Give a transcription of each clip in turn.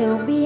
still be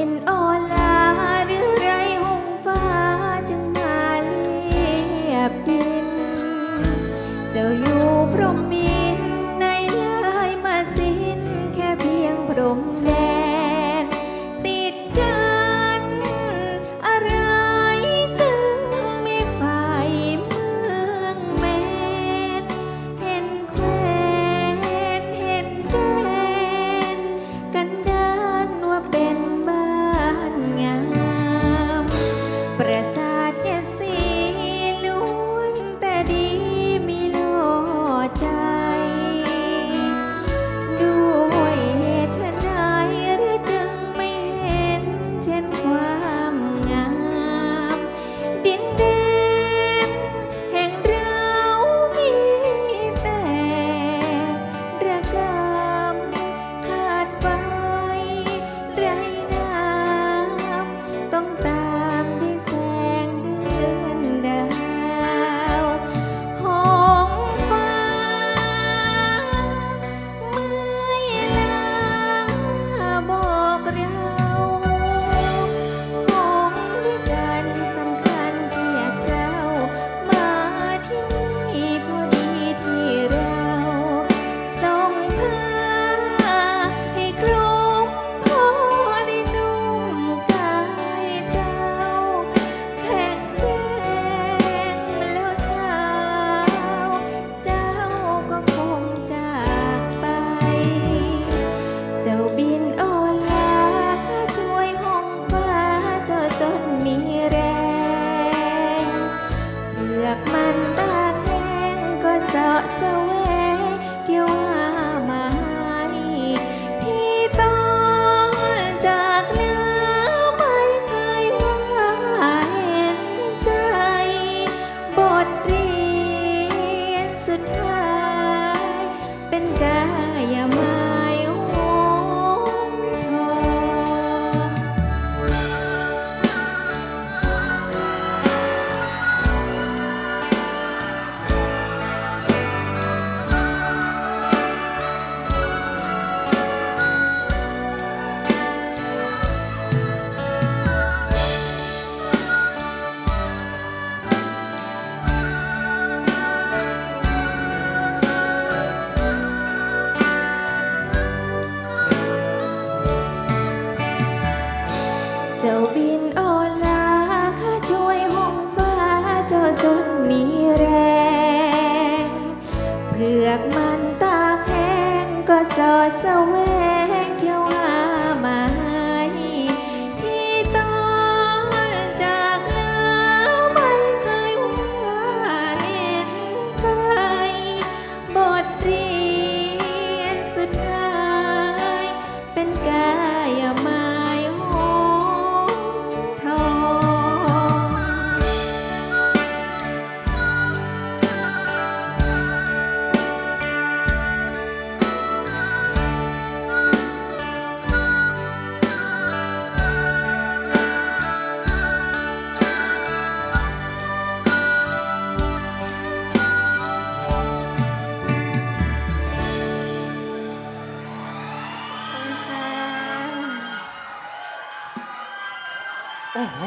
โอ้โห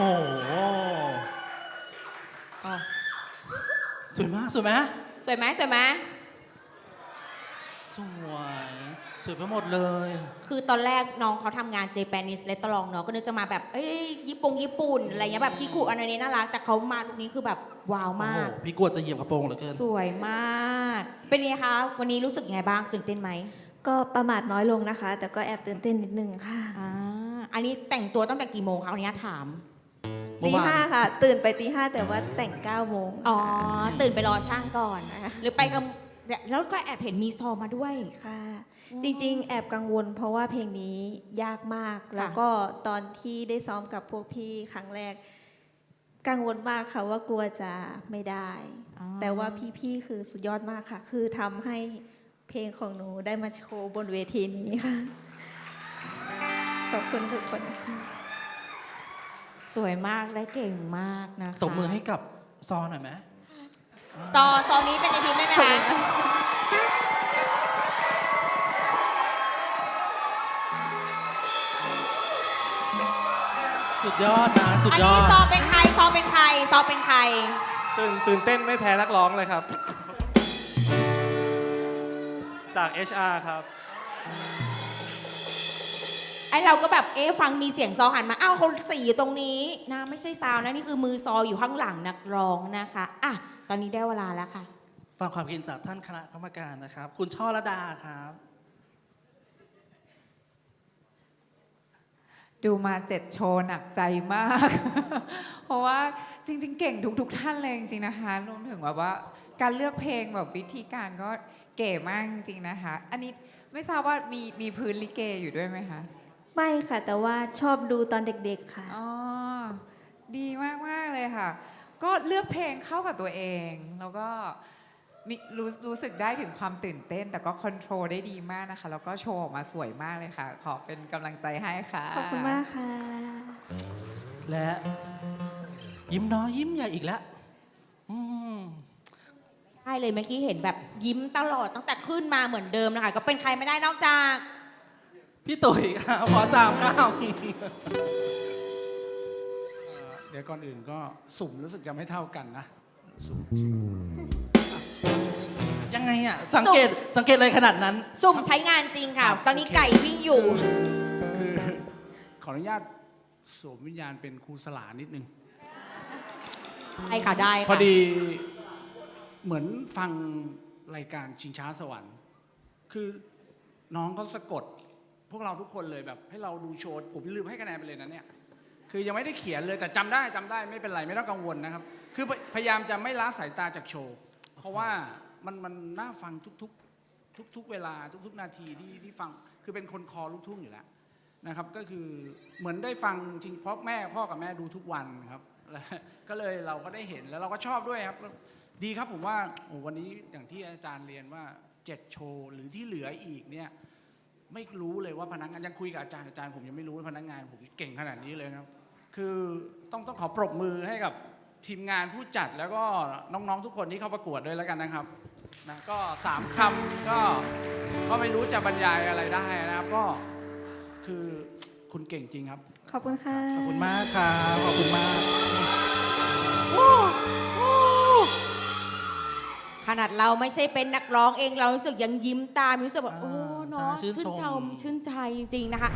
อ้าวสวยมากสวยไหมสวยไหมสวยไหมสวยสวยไปหมดเลย คือตอนแรกน้องเขาทำงานเจแปนิสเลตตลองเนาะก็นึกจะมาแบบเอ้ยญี่ปุ่งญี่ปุ่นอะไรเงี้ยแบบพี่กุอันนี้น่ารัก แต่เขามาลุคนี้คือแบบว้าวโอ้มาโหก พี่กลัวจะเหยียบกระโปรงเหลือเกิน สวยมาก เป็นไงคะวันนี้รู้สึกไงบ้างตื่นเต้นไหมก็ประมาทน้อยลงนะคะ แต่ก็แอบตื่นเต้นนิดนึงค่ะ อ่า อันนี้แต่งตัวตั้งแต่กี่โมงคะวันนี้ถาม เมื่ตีอวานห้าค่ะ ตื่นไปตีห้าแต่ว่าแต่งเก้าโมงอ๋อ ตื่นไปรอช่างก่อน หรือไปกับแล้วก็แอบเห็นมีซอมาด้วย ค่ะ จริงๆ แอบกังวล เพราะว่าเพลงนี้ยากมาก แล้วก็ตอนที่ได้ซ้อมกับพวกพี่ครั้งแรก กังวลมากค่ะว่ากลัวจะไม่ได้ อ๋อ แต่ว่าพี่ๆ คือสุดยอดมากค่ะ คือทำให้เพลงของหนูได้มาโชว์บนเวทีนี้ค่ะ ขอบคุณทุกคนค่ะสวยมากและเก่งมากนะคะตบมือให้กับซอหน่อยไหมซอซอนี้เป็นในทีมได้ไหมคะสุดยอดนะสุดอันยอนี้ด ซอเป็นใครซอเป็นใครซอเป็นใคร ตื่นตื่นเต้นไม่แพ้นักร้องเลยครับ จาก HR ครับ ไอเราก็แบบเอ๊ะฟังมีเสียงซอหันมาอ้าวคนสี่อยู่ตรงนี้นะไม่ใช่ซาวนะนี่คือมือซออยู่ข้างหลังนักร้องนะคะอะตอนนี้ได้เวลาแล้วค่ะ ฟังความคิดเห็นจากท่านคณะกรรมการนะครับ คุณช่อระดาครับ ดูมาเจ็ดโชว์หนักใจมาก เพราะว่าจริง ๆ เก่งทุก ๆ ท่านเลยจริงๆนะคะรวมถึงแบบว่าการเลือกเพลงแบบวิธีการก็เก๋มากจริงๆนะคะ อันนี้ไม่ทราบว่ามีมีพื้นลิเกอยู่ด้วยไหมคะ ไม่ค่ะ แต่ว่าชอบดูตอนเด็กๆค่ะ อ๋อ ดีมากๆเลยค่ะ ก็เลือกเพลงเข้ากับตัวเอง แล้วก็มีรู้รู้สึกได้ถึงความตื่นเต้น แต่ก็คอนโทรลได้ดีมากนะคะ แล้วก็โชว์ออกมาสวยมากเลยค่ะ ขอเป็นกำลังใจให้ค่ะ ขอบคุณมากค่ะ และ ยิ้มน้อยยิ้มใหญ่อีกแล้วอืมใช่เลยเมื่อกี้เห็นแบบยิ้มตลอดตั้งแต่ขึ้นมาเหมือนเดิมนะคะก็เป็นใครไม่ได้นอกจาก พี่ตุ๋ยครับขอสามเก้าเดี๋ยวก่อนอื่นก็สุ่มรู้สึกจะไม่เท่ากันนะ สุ่มยังไงอะ สังเกตสังเกตอะไรขนาดนั้น สุ่มใช้งานจริงค่ะ ตอนนี้ไก่วิ่งอยู่ คือขออนุญาตสวมวิญญาณเป็นครูสลานิดนึงได้ค่ะได้พอค่ะดีเหมือนฟังรายการชิงช้าสวรรค์ คือน้องเขาสะกด พวกเราทุกคนเลยแบบให้เราดูโชว์ผมลืมให้คะแนนไปเลยนะเนี่ยคือยังไม่ได้เขียนเลยแต่จำได้จำได้ไม่เป็นไรไม่ต้องกังวลนะครับ คือพยายามจะไม่ละสายตาจากโชว์ เพราะว่ามันมันน่าฟังทุกๆ ทุก ๆ เวลาทุก ๆ นาทีที่ที่ฟังคือเป็นคนคอลูกทุ่งอยู่แล้วนะครับ ก็คือเหมือนได้ฟังจริงเพราะแม่พ่อกับแม่ดูทุกวันครับแล้วก็เลยเราก็ได้เห็นแล้วเราก็ชอบด้วยครับดีครับผมว่าวันนี้อย่างที่อาจารย์เรียนว่าเจ็ดโชว์หรือที่เหลืออีกเนี่ย ไม่รู้เลยว่าพนักงานยังคุยกับอาจารย์อาจารย์ผมยังไม่รู้ว่าพนักงานผมเก่งขนาดนี้เลยนะครับ คือต้องต้องขอปรบมือให้กับทีมงานผู้จัดแล้วก็น้องๆทุกคนที่เข้าประกวดด้วยแล้วกันนะครับนะก็สามคำก็ก็ไม่รู้จะบรรยายอะไรได้นะครับก็คือคุณเก่งจริงครับ ขอบคุณค่ะ ขอบคุณมากครับขอบคุณมากข นาดเราไม่ใช่เป็นนักร้องเองเรารู้สึกยังยิ้มตามรู้สึกแบบโอ้เนาะใช่ชื่นชมชื่นชมชื่นใจจริงๆนะคะ